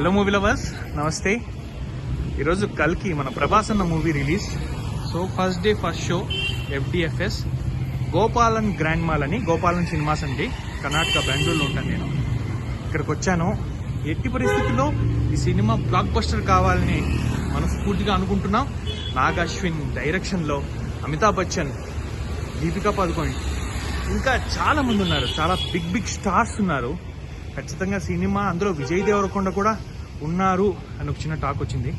Hello movie lovers నమస్తే. ఈరోజు కల్కి మన ప్రభాస్ అన్న movie release. So first day first show FDFS Gopalan grand mall అని గోపాలన్ సినిమాస్ అండి. కర్ణాటక బెంగళూరులో ఉంటాను నేను. ఇక్కడికి వచ్చాను. ఎట్టి పరిస్థితుల్లో ఈ సినిమా బ్లాక్ బస్టర్ కావాలని మనస్ఫూర్తిగా అనుకుంటున్నాం. నాగ్ అశ్విన్ డైరెక్షన్లో అమితాబ్ బచ్చన్ దీపికా పదుకొని ఇంకా చాలా మంది ఉన్నారు. చాలా బిగ్ బిగ్ స్టార్స్ ఉన్నారు. ఖచ్చితంగా సినిమా అందులో విజయ్ దేవరకొండ కూడా ఉన్నారు అని ఒక చిన్న టాక్ వచ్చింది.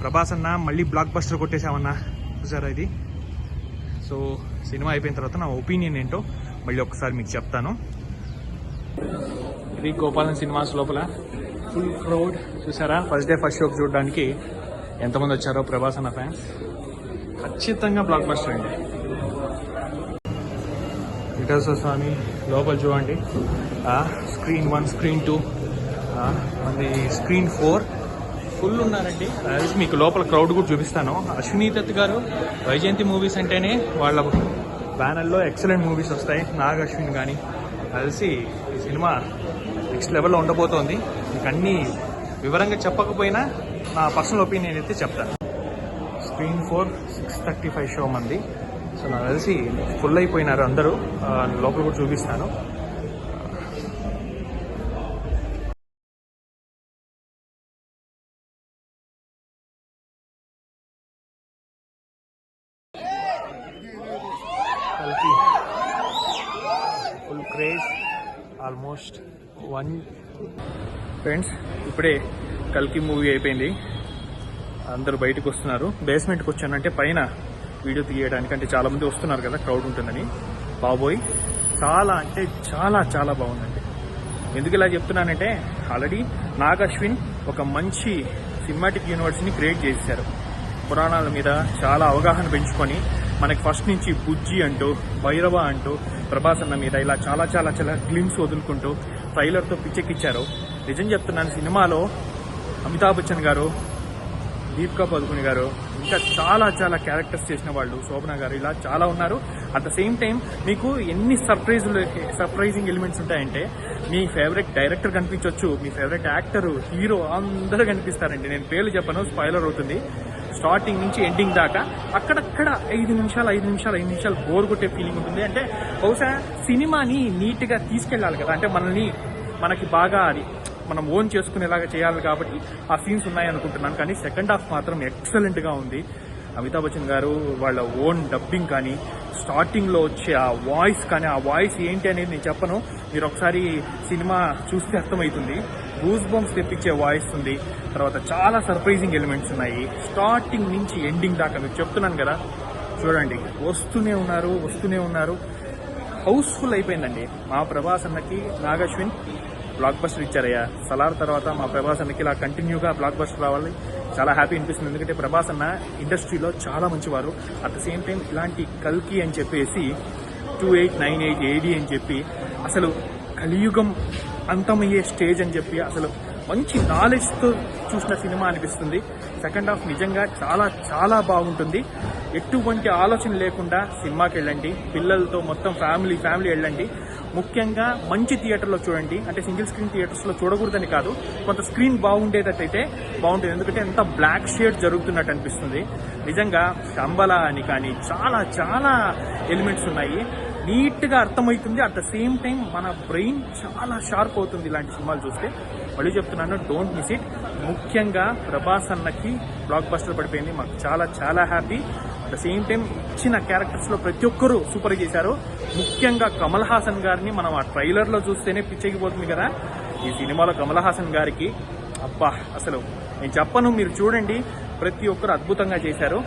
ప్రభాస్ అన్న మళ్ళీ బ్లాక్ బస్టర్ కొట్టేశామన్నా. చూసారా ఇది? సో సినిమా అయిపోయిన తర్వాత నా ఒపీనియన్ ఏంటో మళ్ళీ ఒకసారి మీకు చెప్తాను. ఇది గోపాలన్ సినిమాస్ లోపల ఫుల్ క్రౌడ్ చూసారా? ఫస్ట్ డే ఫస్ట్ షోకి చూడడానికి ఎంతమంది వచ్చారో ప్రభాస్ అన్న ఫ్యాన్స్ ఖచ్చితంగా బ్లాక్ బస్టర్ అండి. స్వామి లోపల చూడండి. స్క్రీన్ వన్ స్క్రీన్ టూ అది స్క్రీన్ ఫోర్ ఫుల్ ఉన్నారండి. అది మీకు లోపల క్రౌడ్ కూడా చూపిస్తాను. అశ్విని దత్ గారు వైజయంతి మూవీస్ అంటేనే వాళ్ళ బ్యానర్లో ఎక్సలెంట్ మూవీస్ వస్తాయి. నాగ్ అశ్విన్ కానీ కలిసి ఈ సినిమా నెక్స్ట్ లెవెల్లో ఉండబోతోంది. మీకు అన్ని వివరంగా చెప్పకపోయినా నా పర్సనల్ ఒపీనియన్ అయితే చెప్తాను. Screen four six thirty five show మంది. సో నాకు తెలిసి ఫుల్ అయిపోయినారు అందరూ. లోపల కూడా చూపిస్తాను. Full craze almost one friends ఇప్పుడే కల్కి మూవీ అయిపోయింది. అందరూ బయటకు వస్తున్నారు. బేస్మెంట్కి వచ్చానంటే పైన వీడియో తీయడానికి అంటే చాలా మంది వస్తున్నారు కదా క్రౌడ్ ఉంటుందని. బాబోయ్ చాలా అంటే చాలా చాలా బాగుందండి. ఎందుకు ఇలా చెప్తున్నానంటే ఆల్రెడీ నాగ్ అశ్విన్ ఒక మంచి సినిమాటిక్ యూనివర్స్ని క్రియేట్ చేశారు. పురాణాల మీద చాలా అవగాహన పెంచుకొని మనకి ఫస్ట్ నుంచి బుజ్జి అంటూ భైరవ అంటూ ప్రభాస్ అన్న మీద ఇలా చాలా చాలా చాలా గ్లిమ్స్ వదులుకుంటూ ట్రైలర్తో పిచ్చెక్కిచ్చారు. నిజం చెప్తున్నాను సినిమాలో అమితాబ్ బచ్చన్ గారు దీపికా పదుకుని గారు ఇంకా చాలా చాలా క్యారెక్టర్స్ చేసిన వాళ్ళు శోభన గారు ఇలా చాలా ఉన్నారు. అట్ ద సేమ్ టైం మీకు ఎన్ని సర్ప్రైజ్ సర్ప్రైజింగ్ ఎలిమెంట్స్ ఉంటాయంటే మీ ఫేవరెట్ డైరెక్టర్ కనిపించవచ్చు మీ ఫేవరెట్ యాక్టర్ హీరో అందరూ కనిపిస్తారండి. నేను పేర్లు చెప్పను స్పాయిలర్ అవుతుంది. స్టార్టింగ్ నుంచి ఎండింగ్ దాకా అక్కడక్కడ ఐదు నిమిషాలు ఐదు నిమిషాలు ఐదు నిమిషాలు బోర్ కొట్టే ఫీలింగ్ ఉంటుంది. అంటే బహుశా సినిమాని నీట్గా తీసుకెళ్ళాలి కదా. అంటే మనల్ని మనకి బాగా అది మనం ఓన్ చేసుకునేలాగా చేయాలి కాబట్టి ఆ సీన్స్ ఉన్నాయి అనుకుంటున్నాను. కానీ సెకండ్ హాఫ్ మాత్రం ఎక్సలెంట్గా ఉంది. అమితాబ్ బచ్చన్ గారు వాళ్ళ ఓన్ డబ్బింగ్ కానీ స్టార్టింగ్లో వచ్చే ఆ వాయిస్ కానీ ఆ వాయిస్ ఏంటి అనేది నేను చెప్పను. మీరు ఒకసారి సినిమా చూస్తే అర్థమవుతుంది. గూస్ బంప్స్ తెప్పించే వాయిస్ ఉంది. తర్వాత చాలా సర్ప్రైజింగ్ ఎలిమెంట్స్ ఉన్నాయి. స్టార్టింగ్ నుంచి ఎండింగ్ దాకా మీకు చెప్తున్నాను కదా. చూడండి వస్తూనే ఉన్నారు వస్తూనే ఉన్నారు. హౌస్ఫుల్ అయిపోయిందండి. మా ప్రభాస్ అన్నకి నాగశ్విన్ బ్లాక్ బస్టర్ ఇచ్చారయ్యా. సలార్ తర్వాత మా ప్రభాస్ అన్నకి ఇలా కంటిన్యూగా బ్లాక్ బస్టర్ రావాలి. చాలా హ్యాపీ అనిపిస్తుంది. ఎందుకంటే ప్రభాస్ అన్న ఇండస్ట్రీలో చాలా మంచివారు. అట్ ద సేమ్ టైం ఇలాంటి కల్కి అని చెప్పేసి two eight nine eight AD అని చెప్పి అసలు కలియుగం అంతమయ్యే స్టేజ్ అని చెప్పి అసలు మంచి నాలెడ్జ్తో చూసిన సినిమా అనిపిస్తుంది. సెకండ్ హాఫ్ నిజంగా చాలా చాలా బాగుంటుంది. ఎటువంటి ఆలోచన లేకుండా సినిమాకి వెళ్ళండి పిల్లలతో మొత్తం ఫ్యామిలీ ఫ్యామిలీ వెళ్ళండి. ముఖ్యంగా మంచి థియేటర్లో చూడండి. అంటే సింగిల్ స్క్రీన్ థియేటర్స్లో చూడకూడదని కాదు. కొంత స్క్రీన్ బాగుండేటట్టయితే బాగుంటుంది. ఎందుకంటే ఎంత బ్లాక్ షేడ్ జరుగుతున్నట్టు అనిపిస్తుంది. నిజంగా శంబల అని కానీ చాలా చాలా ఎలిమెంట్స్ ఉన్నాయి. నీట్గా అర్థమవుతుంది. అట్ ద సేమ్ టైం మన బ్రెయిన్ చాలా షార్ప్ అవుతుంది ఇలాంటి సినిమాలు చూస్తే. మళ్ళీ చెప్తున్నాను డోంట్ మిస్ ఇట్. ముఖ్యంగా ప్రభాస్ అన్నకి బ్లాక్ బస్టర్ పడిపోయింది. మాకు చాలా చాలా happy. At the same time ఇచ్చిన క్యారెక్టర్స్లో ప్రతి ఒక్కరూ సూపర్ చేశారు. ముఖ్యంగా కమల్ హాసన్ గారిని మనం ఆ ట్రైలర్లో చూస్తేనే పిచ్చెక్కిపోతుంది కదా. ఈ సినిమాలో కమల్ హాసన్ గారికి అబ్బా అసలు నేను చెప్పను మీరు చూడండి. ప్రతి ఒక్కరు అద్భుతంగా చేశారు.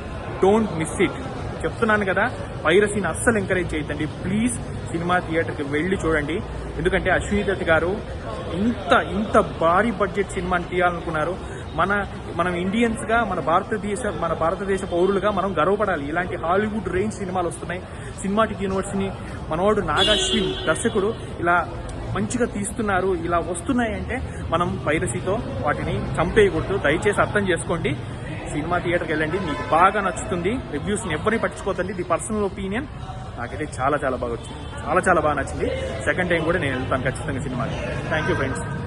డోంట్ మిస్ ఇట్ చెప్తున్నాను కదా పైరసీని అస్సలు ఎంకరేజ్ చేయొద్దండి. ప్లీజ్ సినిమా థియేటర్కి వెళ్ళి చూడండి. ఎందుకంటే అశ్విని దత్ గారు ఇంత ఇంత భారీ బడ్జెట్ సినిమాని తీయాలనుకున్నారు. మన మనం ఇండియన్స్గా మన భారతదేశ మన భారతదేశ పౌరులుగా మనం గర్వపడాలి. ఇలాంటి హాలీవుడ్ రేంజ్ సినిమాలు వస్తున్నాయి. సినిమాటిక్ యూనివర్సిటీని మనవాడు నాగాశ్విన్ దర్శకుడు ఇలా మంచిగా తీస్తున్నారు. ఇలా వస్తున్నాయి అంటే మనం పైరసీతో వాటిని చంపేయకూడదు. దయచేసి అర్థం చేసుకోండి. సినిమా థియేటర్కి వెళ్ళండి. మీకు బాగా నచ్చుతుంది. రివ్యూస్ని ఎవరిని పట్టించుకోవద్దండి ఇది పర్సనల్ ఒపీనియన్ నాకైతే చాలా చాలా బాగా వచ్చింది. చాలా చాలా బాగా నచ్చింది. సెకండ్ టైం కూడా నేను వెళ్తాను ఖచ్చితంగా సినిమాకి. Thank you friends